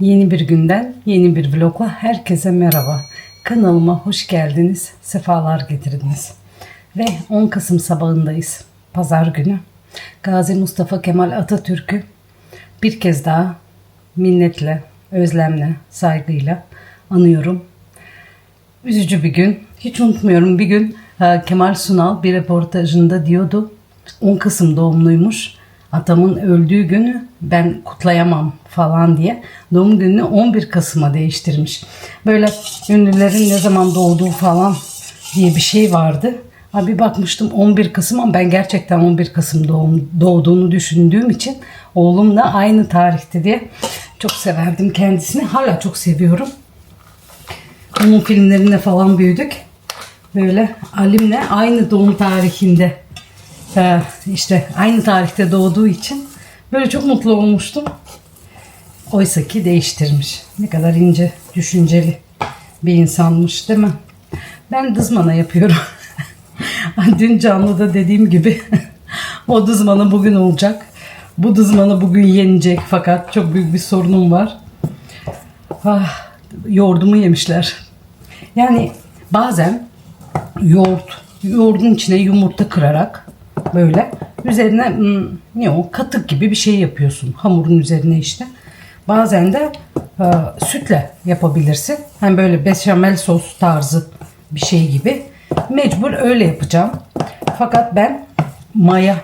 Yeni bir günden, yeni bir vlogla herkese merhaba. Kanalıma hoş geldiniz, sefalar getirdiniz. Ve 10 Kasım sabahındayız, pazar günü. Gazi Mustafa Kemal Atatürk'ü bir kez daha minnetle, özlemle, saygıyla anıyorum. Üzücü bir gün. Hiç unutmuyorum bir gün Kemal Sunal bir reportajında diyordu. 10 Kasım doğumluymuş. Atamın öldüğü günü ben kutlayamam falan diye doğum gününü 11 Kasım'a değiştirmiş. Böyle ünlülerin ne zaman doğduğu falan diye bir şey vardı. Abi bakmıştım 11 Kasım ama ben gerçekten 11 Kasım doğum, doğduğunu düşündüğüm için oğlumla aynı tarihte diye çok severdim kendisini. Hala çok seviyorum. Onun filmlerinde falan büyüdük. Böyle Alim'le aynı doğum tarihinde işte aynı tarihte doğduğu için böyle çok mutlu olmuştum. Oysa ki değiştirmiş. Ne kadar ince, düşünceli bir insanmış değil mi? Ben dızmana yapıyorum. Dün canlıda dediğim gibi o dızmanı bugün olacak. Bu dızmanı bugün yenecek fakat çok büyük bir sorunum var. Ah, yoğurdumu yemişler. Yani bazen yoğurt, yoğurdun içine yumurta kırarak böyle üzerine hmm, ne o katık gibi bir şey yapıyorsun hamurun üzerine işte. Bazen de e, sütle yapabilirsin. Hani böyle beşamel sos tarzı bir şey gibi. Mecbur öyle yapacağım. Fakat ben maya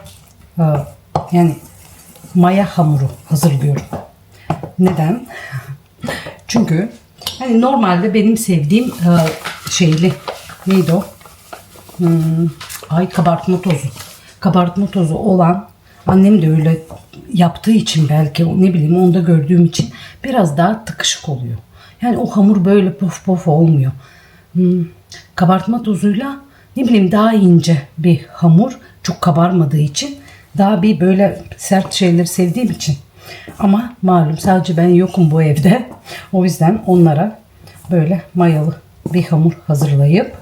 e, yani maya hamuru hazırlıyorum. Neden? Çünkü hani normalde benim sevdiğim e, şeyli neydi o? Hmm, ay kabartma tozu. Kabartma tozu olan annem de öyle yaptığı için belki ne bileyim onda gördüğüm için biraz daha tıkışık oluyor. Yani o hamur böyle pof pof olmuyor. Hmm, kabartma tozuyla ne bileyim daha ince bir hamur çok kabarmadığı için daha bir böyle sert şeyleri sevdiğim için. Ama malum sadece ben yokum bu evde. O yüzden onlara böyle mayalı bir hamur hazırlayıp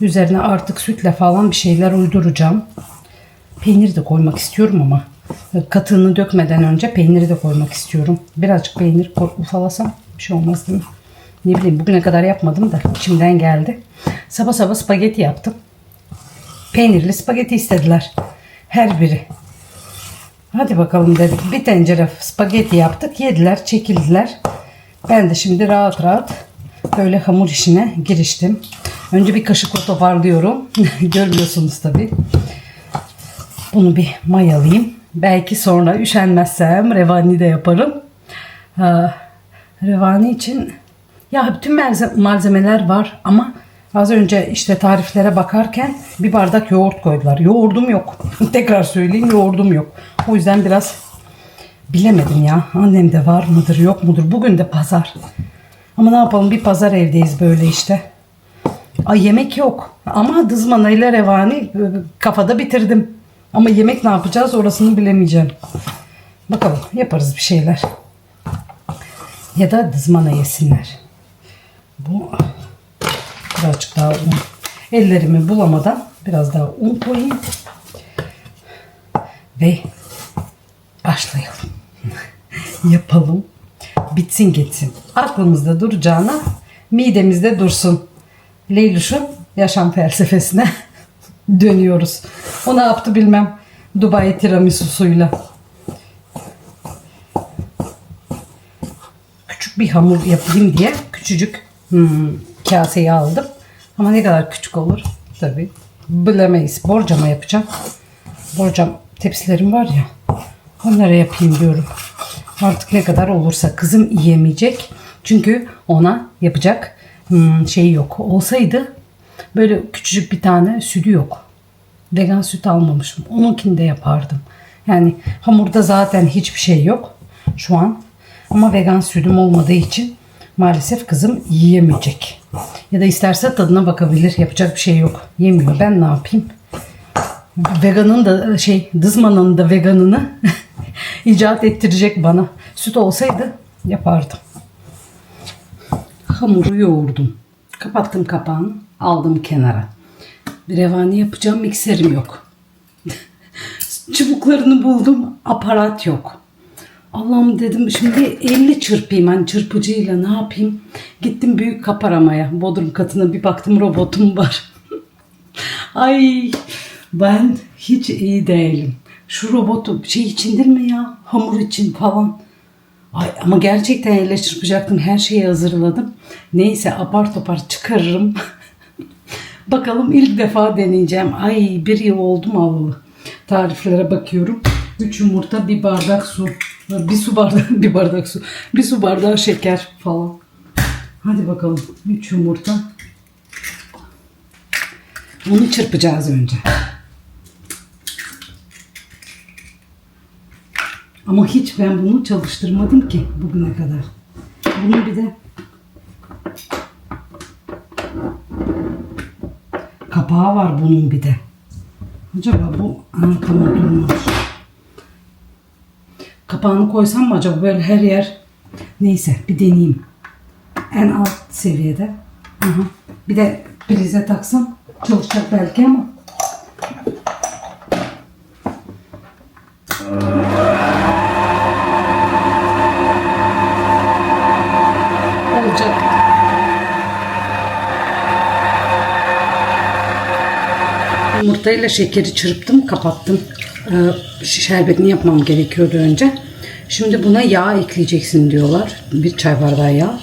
üzerine artık sütle falan bir şeyler uyduracağım. Peynir de koymak istiyorum ama katığını dökmeden önce peyniri de koymak istiyorum. Birazcık peynir ufalasam bir şey olmaz değil mi? Ne bileyim bugüne kadar yapmadım da içimden geldi. Sabah sabah spagetti yaptım. Peynirli spagetti istediler. Her biri. Hadi bakalım dedik. Bir tencere spagetti yaptık. Yediler, çekildiler. Ben de şimdi rahat rahat böyle hamur işine giriştim. Önce bir kaşıkla toparlıyorum. Görmüyorsunuz tabii. Bunu bir mayalayayım. Belki sonra üşenmezsem revani de yaparım. Ha, revani için ya bütün malze- malzemeler var ama az önce işte tariflere bakarken bir bardak yoğurt koydular. Yoğurdum yok. Tekrar söyleyeyim yoğurdum yok. O yüzden biraz bilemedim ya. Annemde var mıdır yok mudur. Bugün de pazar. Ama ne yapalım bir pazar evdeyiz böyle işte. Ay yemek yok. Ama dızmanayla revani e, kafada bitirdim. Ama yemek ne yapacağız orasını bilemeyeceğim. Bakalım yaparız bir şeyler. Ya da dızmana yesinler. Bu birazcık daha un. Ellerimi bulamadan biraz daha un koyayım. Ve başlayalım. Yapalım. Bitsin geçsin. Aklımızda duracağına midemizde dursun. Leylüş'ün yaşam felsefesine dönüyoruz. O ne yaptı bilmem. Dubai tiramisusuyla. Küçük bir hamur yapayım diye küçücük hmm, kaseyi aldım. Ama ne kadar küçük olur tabi bilemeyiz. Borcama yapacağım. Borcam tepsilerim var ya. Onlara yapayım diyorum. Artık ne kadar olursa kızım yiyemeyecek. Çünkü ona yapacak hmm, şey yok. Olsaydı böyle küçücük bir tane sütü yok. Vegan süt almamışım. Onunkini de yapardım. Yani hamurda zaten hiçbir şey yok şu an. Ama vegan sütüm olmadığı için maalesef kızım yiyemeyecek. Ya da isterse tadına bakabilir. Yapacak bir şey yok. Yemiyor. Ben ne yapayım? Veganın da şey dızmanın da veganını icat ettirecek bana. Süt olsaydı yapardım. Hamuru yoğurdum. Kapattım kapağını. Aldım kenara. Bir revani yapacağım mikserim yok. Çubuklarını buldum. Aparat yok. Allah'ım dedim şimdi 50 çırpayım hani çırpıcıyla ne yapayım. Gittim büyük kap aramaya. Bodrum katına bir baktım robotum var. Ay ben hiç iyi değilim. Şu robotu şey içindir mi ya? Hamur için falan. Ay ama gerçekten elle çırpacaktım. Her şeyi hazırladım. Neyse apar topar çıkarırım. Bakalım ilk defa deneyeceğim. Ay bir yıl oldu mu. Tariflere bakıyorum. 3 yumurta, bir bardak su. Bir su bardağı, bir bardak su. Bir su bardağı şeker falan. Hadi bakalım. 3 yumurta. Onu çırpacağız önce. Ama hiç ben bunu çalıştırmadım ki bugüne kadar. Bunu bir de kapağı var bunun bir de. Acaba bu Aa, tamam durmuş. Kapağını koysam mı acaba böyle her yer neyse bir deneyeyim. En alt seviyede. Aha. Bir de prize taksam çalışacak belki ama. Yumurtayla şekeri çırptım, kapattım. Ee, şerbetini yapmam gerekiyordu önce. Şimdi buna yağ ekleyeceksin diyorlar. Bir çay bardağı yağ.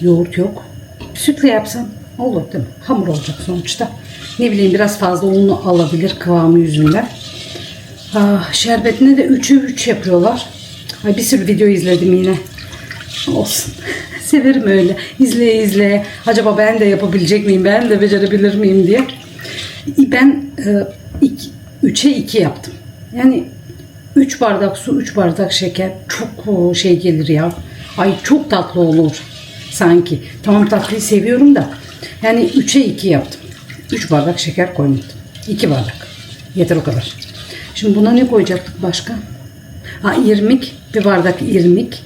Yoğurt yok. Sütle yapsam olur değil mi? Hamur olacak sonuçta. Ne bileyim biraz fazla unu alabilir kıvamı yüzünden. Ah, şerbetine de 3'ü 3 yapıyorlar. Ay bir sürü video izledim yine. Olsun. Severim öyle. İzleye izleye. Acaba ben de yapabilecek miyim? Ben de becerebilir miyim diye. Ben 3'e 2 yaptım. Yani 3 bardak su, 3 bardak şeker çok o, şey gelir ya. Ay çok tatlı olur sanki. Tamam tatlıyı seviyorum da. Yani 3'e 2 yaptım. 3 bardak şeker koymadım. 2 bardak. Yeter o kadar. Şimdi buna ne koyacaktık başka? Ha irmik. Bir bardak irmik.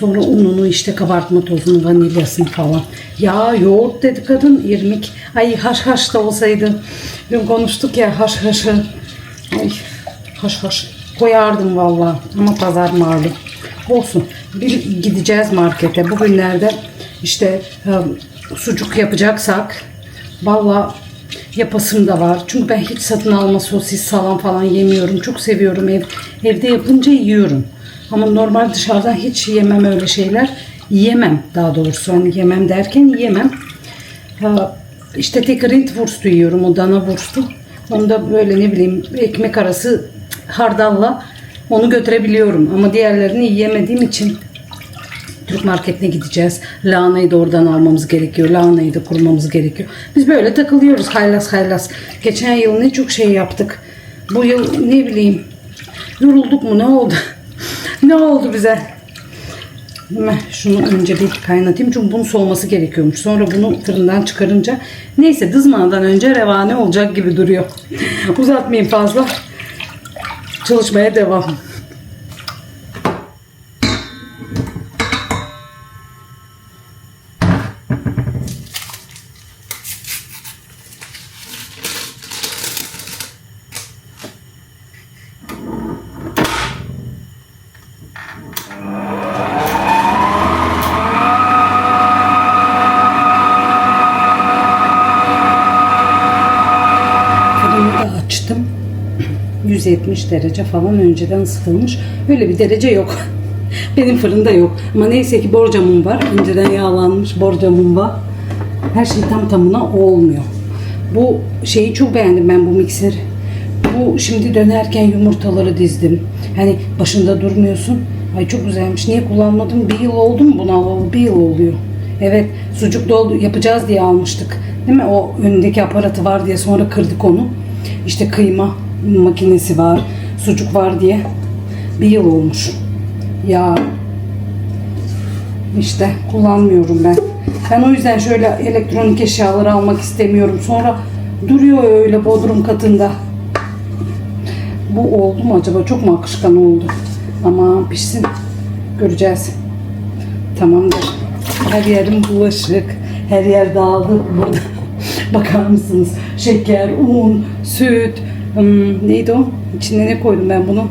Sonra ununu işte kabartma tozunu, vanilyasını falan. Ya yoğurt dedi kadın, irmik. Ay haş haş da olsaydı. Dün konuştuk ya haş haşı. Ay haş haş. Koyardım valla ama pazar malum. Olsun. Bir gideceğiz markete. Bugünlerde işte e, sucuk yapacaksak valla yapasım da var. Çünkü ben hiç satın alma sosis salam falan yemiyorum. Çok seviyorum ev. Evde yapınca yiyorum. Ama normal dışarıdan hiç yemem öyle şeyler. Yiyemem daha doğrusu. Hani yemem derken yiyemem. Ha, işte tek Rindwurst'u yiyorum. O dana wurst'u. Onu da böyle ne bileyim ekmek arası hardalla onu götürebiliyorum. Ama diğerlerini yiyemediğim için Türk marketine gideceğiz. Lahanayı da oradan almamız gerekiyor. Lahanayı da kurmamız gerekiyor. Biz böyle takılıyoruz haylas haylas. Geçen yıl ne çok şey yaptık. Bu yıl ne bileyim yorulduk mu ne oldu? Ne oldu bize? Şunu önce bir kaynatayım çünkü bunun soğuması gerekiyormuş. Sonra bunu fırından çıkarınca neyse dızmanadan önce revane olacak gibi duruyor. Uzatmayayım fazla. Çalışmaya devam. Fırını da açtım. 170 derece falan önceden ısıtılmış. Öyle bir derece yok. Benim fırında yok. Ama neyse ki borcamım var. Önceden yağlanmış borcamım var. Her şey tam tamına olmuyor. Bu şeyi çok beğendim ben bu mikseri. Bu şimdi dönerken yumurtaları dizdim. Hani başında durmuyorsun. Ay çok güzelmiş. Niye kullanmadım? Bir yıl oldu mu bunu alalı? Bir yıl oluyor. Evet sucuk doldu yapacağız diye almıştık. Değil mi? O önündeki aparatı var diye sonra kırdık onu. İşte kıyma makinesi var. Sucuk var diye. Bir yıl olmuş. Ya işte kullanmıyorum ben. Ben o yüzden şöyle elektronik eşyaları almak istemiyorum. Sonra duruyor öyle bodrum katında. Bu oldu mu acaba? Çok mu akışkan oldu? Ama pişsin. Göreceğiz. Tamamdır. Her yerim bulaşık. Her yer dağıldı burada. Bakar mısınız? Şeker, un, süt. Hmm, neydi o? İçine ne koydum ben bunu?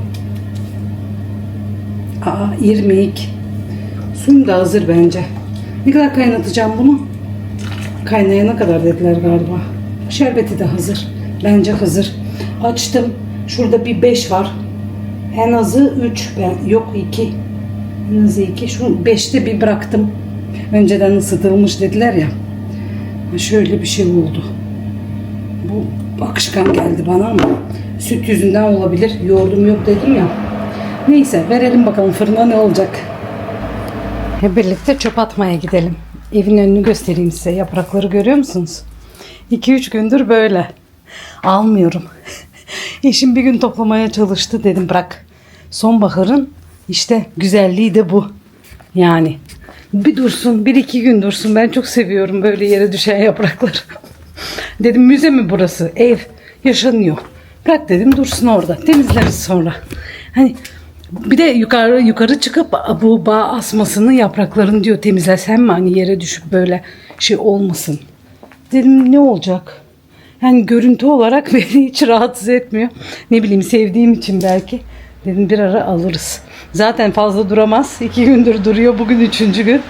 Aa irmik. Suyum da hazır bence. Ne kadar kaynatacağım bunu? Kaynayana kadar dediler galiba. Şerbeti de hazır. Bence hazır. Açtım. Şurada bir 5 var. En azı 3. Ben, yok 2. En azı 2. Şu 5'te bir bıraktım. Önceden ısıtılmış dediler ya. Şöyle bir şey oldu. Bu akışkan geldi bana ama süt yüzünden olabilir. Yoğurdum yok dedim ya. Neyse verelim bakalım fırına ne olacak. Hep birlikte çöp atmaya gidelim. Evin önünü göstereyim size. Yaprakları görüyor musunuz? 2-3 gündür böyle. Almıyorum. Eşim bir gün toplamaya çalıştı. Dedim bırak. Sonbaharın işte güzelliği de bu. Yani bir dursun, bir iki gün dursun. Ben çok seviyorum böyle yere düşen yaprakları. dedim müze mi burası? Ev. Yaşanıyor. Bırak dedim dursun orada. Temizleriz sonra. Hani bir de yukarı yukarı çıkıp bu bağ asmasının yapraklarını diyor temizlesem mi hani yere düşüp böyle şey olmasın. Dedim ne olacak? Yani görüntü olarak beni hiç rahatsız etmiyor. Ne bileyim sevdiğim için belki. Dedim bir ara alırız. Zaten fazla duramaz. İki gündür duruyor. Bugün üçüncü gün.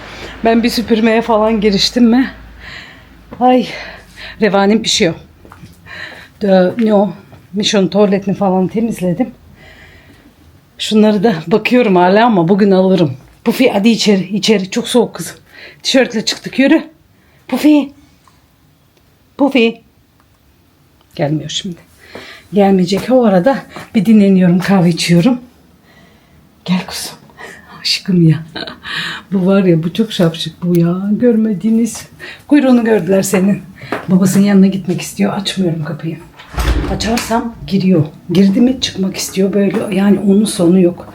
Ben bir süpürmeye falan giriştim mi? Ay revanim pişiyor. Dö- Ne? Mişon tuvaletini falan temizledim. Şunları da bakıyorum hala ama bugün alırım. Pufi hadi içeri içeri çok soğuk kızım. Tişörtle çıktık yürü. Pufi. Pufi. Gelmiyor şimdi. Gelmeyecek. O arada bir dinleniyorum kahve içiyorum. Gel kuzum. Aşkım ya. Bu var ya bu çok şapşık bu ya. Görmediğiniz. Kuyruğunu gördüler senin. Babasının yanına gitmek istiyor. Açmıyorum kapıyı. Açarsam giriyor. Girdi mi çıkmak istiyor. Böyle yani onun sonu yok.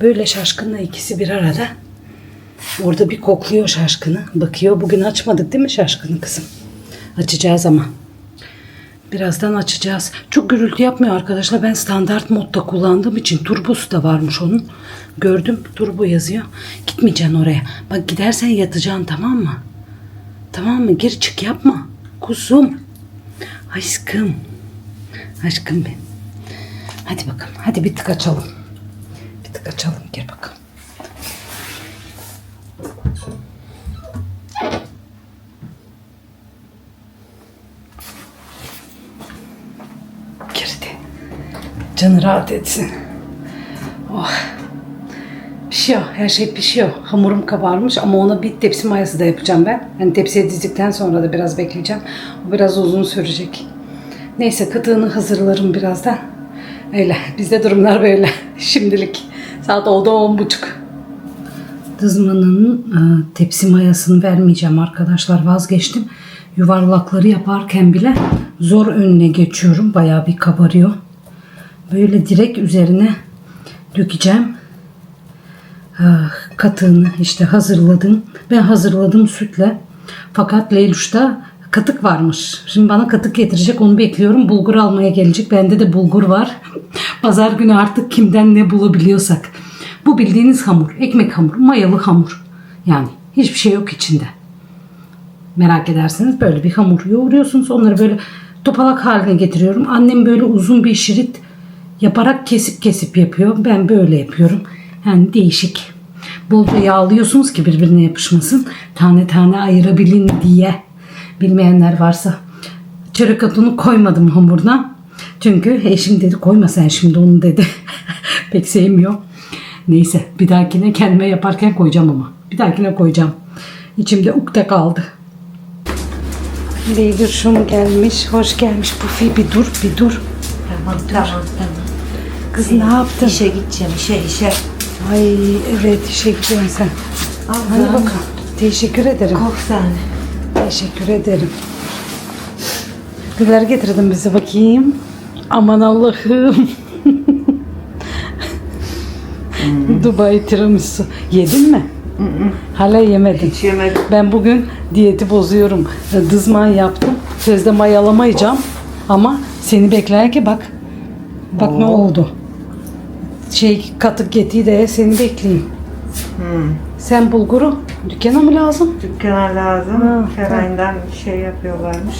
Böyle şaşkınla ikisi bir arada. Orada bir kokluyor şaşkını. Bakıyor. Bugün açmadık değil mi şaşkını kızım? Açacağız ama. Birazdan açacağız. Çok gürültü yapmıyor arkadaşlar. Ben standart modda kullandığım için turbosu da varmış onun. Gördüm turbo yazıyor. Gitmeyeceksin oraya. Bak gidersen yatacaksın tamam mı? Tamam mı? Gir çık yapma. Kuzum. Aşkım. Aşkım benim. Hadi bakalım. Hadi bir tık açalım. Bir tık açalım. Gir bakalım. Canı rahat etsin. Oh. Pişiyor. Her şey pişiyor. Hamurum kabarmış ama ona bir tepsi mayası da yapacağım ben. Hani tepsiye dizdikten sonra da biraz bekleyeceğim. O biraz uzun sürecek. Neyse kıtığını hazırlarım birazdan. Öyle. Bizde durumlar böyle. Şimdilik. Saat oldu on buçuk. Dızmanın e, tepsi mayasını vermeyeceğim arkadaşlar. Vazgeçtim. Yuvarlakları yaparken bile zor önüne geçiyorum. Bayağı bir kabarıyor. Böyle direkt üzerine dökeceğim. Ah, katığını işte hazırladım. Ben hazırladım sütle. Fakat Leyluş'ta katık varmış. Şimdi bana katık getirecek onu bekliyorum. Bulgur almaya gelecek. Bende de bulgur var. Pazar günü artık kimden ne bulabiliyorsak. Bu bildiğiniz hamur. Ekmek hamuru. Mayalı hamur. Yani hiçbir şey yok içinde. Merak ederseniz böyle bir hamur yoğuruyorsunuz. Onları böyle topalak haline getiriyorum. Annem böyle uzun bir şerit yaparak kesip kesip yapıyor. Ben böyle yapıyorum. Yani değişik. Bolca yağlıyorsunuz ki birbirine yapışmasın. Tane tane ayırabilin diye. Bilmeyenler varsa. Çörek otunu koymadım hamuruna. Çünkü eşim dedi koyma sen şimdi onu dedi. Pek sevmiyor. Neyse bir dahakine kendime yaparken koyacağım ama. Bir dahakine koyacağım. İçimde ukde kaldı. Leylüş'üm gelmiş. Hoş gelmiş. Pufi bir dur bir dur. Tamam tamam tamam. Kız ne yaptın? İşe gideceğim işe işe. Ay evet işe gidiyorsun sen. Al Hadi bakalım. bakalım. Teşekkür ederim. Kork sen. Teşekkür ederim. Neler getirdin bize bakayım. Aman Allah'ım. Dubai tiramisu. Yedin mi? Hala yemedim. Hiç yemedim. Ben bugün diyeti bozuyorum. Dızman yaptım. Sözde mayalamayacağım. Ama seni beklerken bak. Bak ne oldu. Şey katık yetiği de seni bekleyeyim. Hmm. Sen bulguru dükkana mı lazım? Dükkana lazım. Ha, Feray'dan bir şey yapıyorlarmış.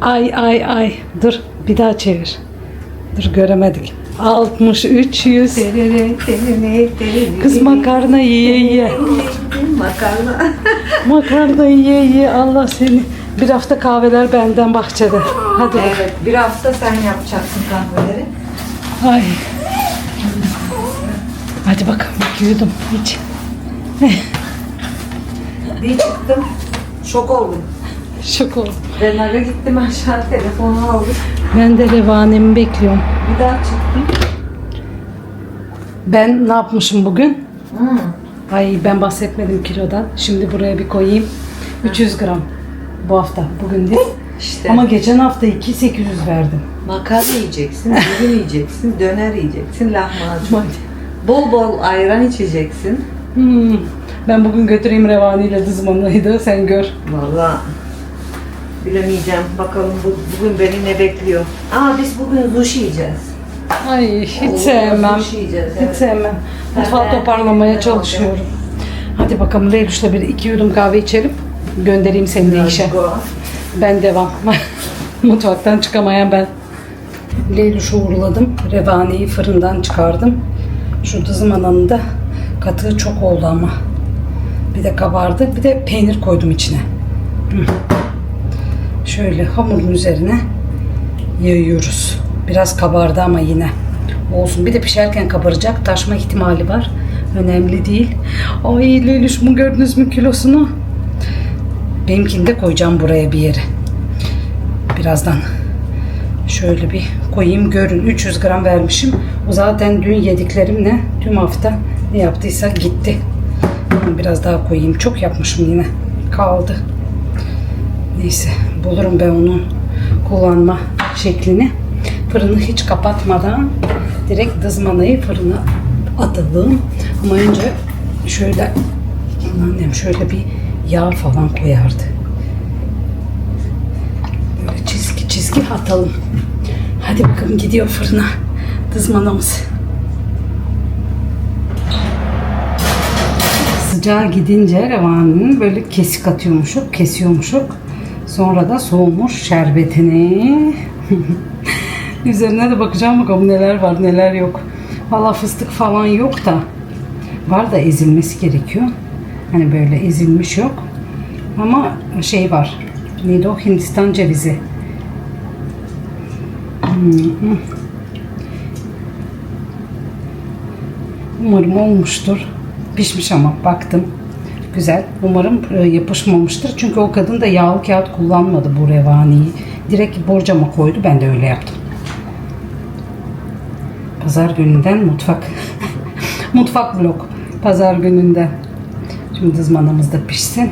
Ay ay ay. Dur bir daha çevir. Dur göremedik. 63 100. Kız makarna yiye yiye. Makarna. Makarna yiye yiye. Allah seni. Bir hafta kahveler benden bahçede. Hadi. Evet, bir hafta sen yapacaksın kahveleri. Ay. Hadi bakalım. Yudum. İç. Bir çıktım, şok oldum. Şok oldum. Eve gittim aşağı telefonu aldım. Ben de revanemi bekliyorum. Bir daha çıktım. Ben ne yapmışım bugün? Hmm. Ay ben bahsetmedim kilodan. Şimdi buraya bir koyayım. 300 gram. Bu hafta. Bugün değil. İşte Ama geçen hafta 2800 verdim. makarna yiyeceksin, dürüm yiyeceksin, döner yiyeceksin, lahmacun. Bol bol ayran içeceksin. Hmm. Ben bugün götüreyim Revani ile dızmanlıydı. Sen gör. Vallahi bilemeyeceğim. Bakalım bu, bugün beni ne bekliyor. Aa biz bugün sushi yiyeceğiz. Ay hiç Oo, sevmem. sushi yiyeceğiz, Hiç evet. sevmem. Mutfağı Ben toparlamaya çalışıyorum. Hadi bakalım Leylüş'le bir iki yudum kahve içelim. Göndereyim seni de işe. Go. Ben devam. Mutfaktan çıkamayan ben. Leylüş'ü uğurladım. Revani'yi fırından çıkardım. Şu dızmananın da katığı çok oldu ama. Bir de kabardı. Bir de peynir koydum içine. Şöyle hamurun üzerine yayıyoruz. Biraz kabardı ama yine. Olsun. Bir de pişerken kabaracak. Taşma ihtimali var. Önemli değil. Ay Leyluş mu gördünüz mü kilosunu? Benimkini de koyacağım buraya bir yere. Birazdan şöyle bir koyayım görün. 300 gram vermişim. O zaten dün yediklerimle tüm hafta ne yaptıysa gitti. Biraz daha koyayım. Çok yapmışım yine. Kaldı. Neyse bulurum ben onun kullanma şeklini. Fırını hiç kapatmadan direkt dızmanayı fırına atalım. Ama önce şöyle annem şöyle bir yağ falan koyardı. Böyle çizgi çizgi atalım. Hadi bakalım gidiyor fırına dızmanamız. Sıcağı gidince revanını böyle kesik atıyormuşuk, kesiyormuşuk. Sonra da soğumuş şerbetini. Üzerine de bakacağım bakalım neler var neler yok. Valla fıstık falan yok da. Var da ezilmesi gerekiyor. Hani böyle ezilmiş yok. Ama şey var. Neydi o? Hindistan cevizi. Hmm. Umarım olmuştur. Pişmiş ama baktım. Güzel. Umarım e, yapışmamıştır. Çünkü o kadın da yağlı kağıt kullanmadı bu revaniyi. Direkt borcama koydu. Ben de öyle yaptım. Pazar gününden mutfak. mutfak vlog. Pazar gününden. Şimdi ızmanamız da pişsin.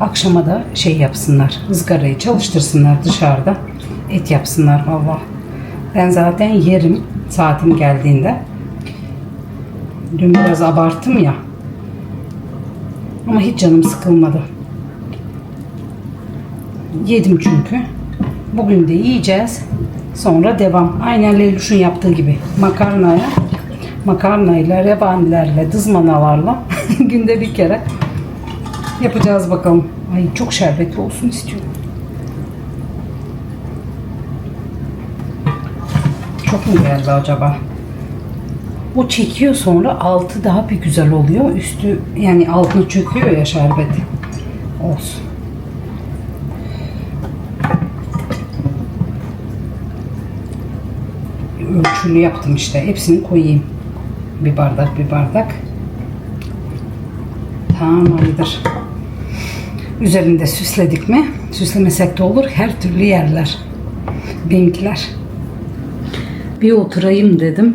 Akşama da şey yapsınlar. ızgarayı çalıştırsınlar dışarıda. Et yapsınlar valla. Ben zaten yerim saatim geldiğinde. Dün biraz abarttım ya. Ama hiç canım sıkılmadı. Yedim çünkü. Bugün de yiyeceğiz. Sonra devam. Aynen Leylüş'ün yaptığı gibi. Makarnaya, makarnayla, revanilerle, dızmanalarla günde bir kere yapacağız bakalım. Ay çok şerbetli olsun istiyorum. Çok mu geldi acaba? O çekiyor sonra altı daha bir güzel oluyor. Üstü yani altına çöküyor ya şerbet. Olsun. Ölçülü yaptım işte. Hepsini koyayım. Bir bardak bir bardak. Tamamdır. Üzerinde süsledik mi? Süslemesek de olur. Her türlü yerler. Benimkiler. Bir oturayım dedim.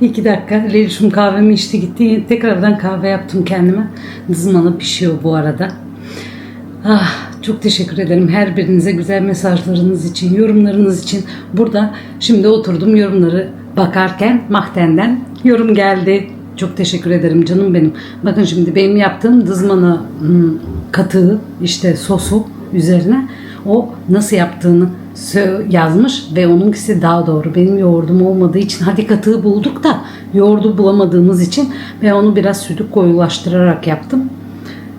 İki dakika. Lelişim kahvemi içti gitti. Tekrardan kahve yaptım kendime. Dızmanı pişiyor bu arada. Ah, çok teşekkür ederim her birinize güzel mesajlarınız için, yorumlarınız için. Burada şimdi oturdum yorumları bakarken Mahten'den yorum geldi. Çok teşekkür ederim canım benim. Bakın şimdi benim yaptığım dızmanı hmm, katığı işte sosu üzerine o nasıl yaptığını yazmış ve onunkisi daha doğru. Benim yoğurdum olmadığı için hadi katığı bulduk da yoğurdu bulamadığımız için ve onu biraz sütü koyulaştırarak yaptım.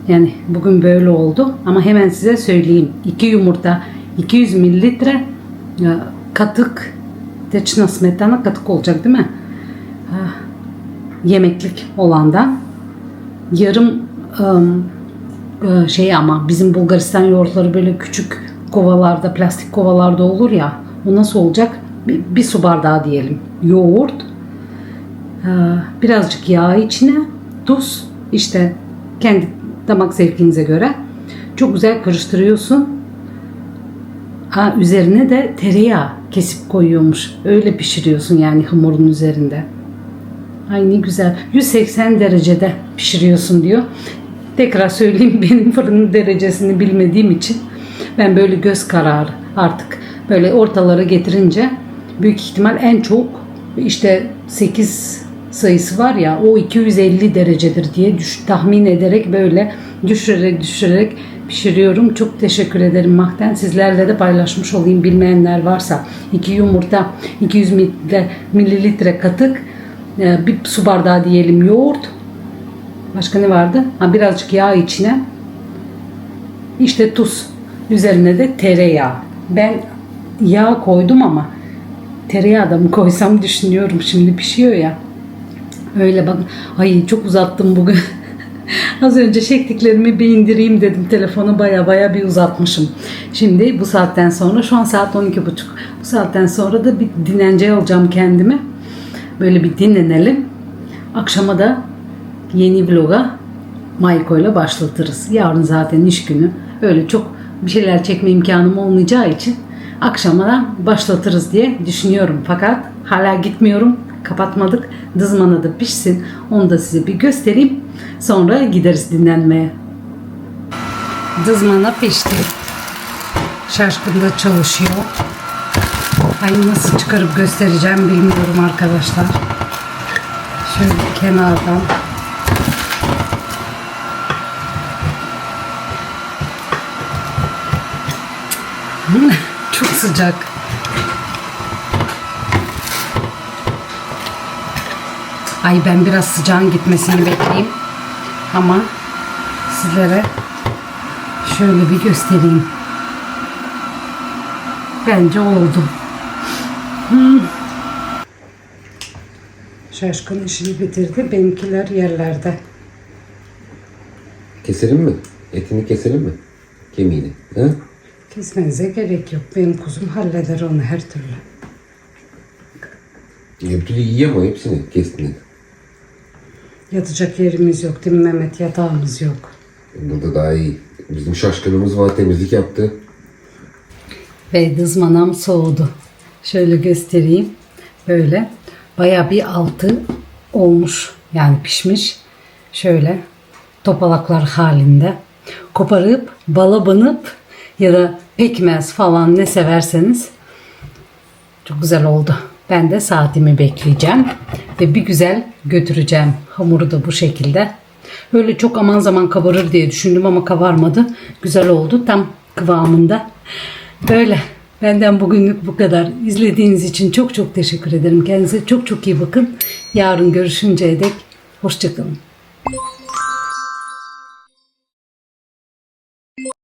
Yani bugün böyle oldu ama hemen size söyleyeyim. 2 yumurta 200 mililitre e, katık smetečna smetana katık olacak değil mi? Ha, yemeklik olandan. Yarım ım, e, şey ama bizim Bulgaristan yoğurtları böyle küçük kovalarda, plastik kovalarda olur ya. O nasıl olacak? Bir, bir su bardağı diyelim. Yoğurt, e, birazcık yağ içine, tuz, işte kendi damak zevkinize göre. Çok güzel karıştırıyorsun. Ha, üzerine de tereyağı kesip koyuyormuş. Öyle pişiriyorsun yani hamurun üzerinde. Ay ne güzel. 180 derecede pişiriyorsun diyor. Tekrar söyleyeyim benim fırının derecesini bilmediğim için ben böyle göz kararı artık böyle ortalara getirince büyük ihtimal en çok işte 8 sayısı var ya o 250 derecedir diye düş, tahmin ederek böyle düşürerek düşürerek pişiriyorum. Çok teşekkür ederim Mahten. Sizlerle de paylaşmış olayım bilmeyenler varsa. 2 yumurta, 200 mililitre, mililitre katık, e, bir su bardağı diyelim yoğurt. Başka ne vardı? Ha, birazcık yağ içine. İşte tuz. Üzerine de tereyağı. Ben yağ koydum ama tereyağı da mı koysam düşünüyorum. Şimdi pişiyor ya. Öyle bak. Ay çok uzattım bugün. Az önce çektiklerimi bir indireyim dedim. Telefonu baya baya bir uzatmışım. Şimdi bu saatten sonra şu an saat 12.30. Bu saatten sonra da bir dinlenceye alacağım kendimi. Böyle bir dinlenelim. Akşama da yeni vloga Mayko ile başlatırız. Yarın zaten iş günü. Öyle çok bir şeyler çekme imkanım olmayacağı için akşama da başlatırız diye düşünüyorum. Fakat hala gitmiyorum. Kapatmadık. Dızmana da pişsin. Onu da size bir göstereyim. Sonra gideriz dinlenmeye. Dızmana pişti. Şaşkın da çalışıyor. Ay nasıl çıkarıp göstereceğim bilmiyorum arkadaşlar. Şöyle kenardan. Çok sıcak. Ay ben biraz sıcağın gitmesini bekleyeyim. Ama sizlere şöyle bir göstereyim. Bence oldu. Hmm. Şaşkın işini bitirdi. Benimkiler yerlerde. Keselim mi? Etini keselim mi? Kemiğini. Ha? Kesmenize gerek yok. Benim kuzum halleder onu her türlü. Yaptı yiyor ama hepsini kestin. Yatacak yerimiz yok değil mi Mehmet? Yatağımız yok. Burada daha iyi. Bizim şaşkınımız var temizlik yaptı. Ve dızmanam soğudu. Şöyle göstereyim. Böyle baya bir altı olmuş. Yani pişmiş. Şöyle topalaklar halinde. Koparıp bala banıp ya da pekmez falan ne severseniz çok güzel oldu. Ben de saatimi bekleyeceğim ve bir güzel götüreceğim. Hamuru da bu şekilde. Böyle çok aman zaman kabarır diye düşündüm ama kabarmadı. Güzel oldu. Tam kıvamında. Böyle. Benden bugünlük bu kadar. İzlediğiniz için çok çok teşekkür ederim. Kendinize çok çok iyi bakın. Yarın görüşünceye dek hoşçakalın.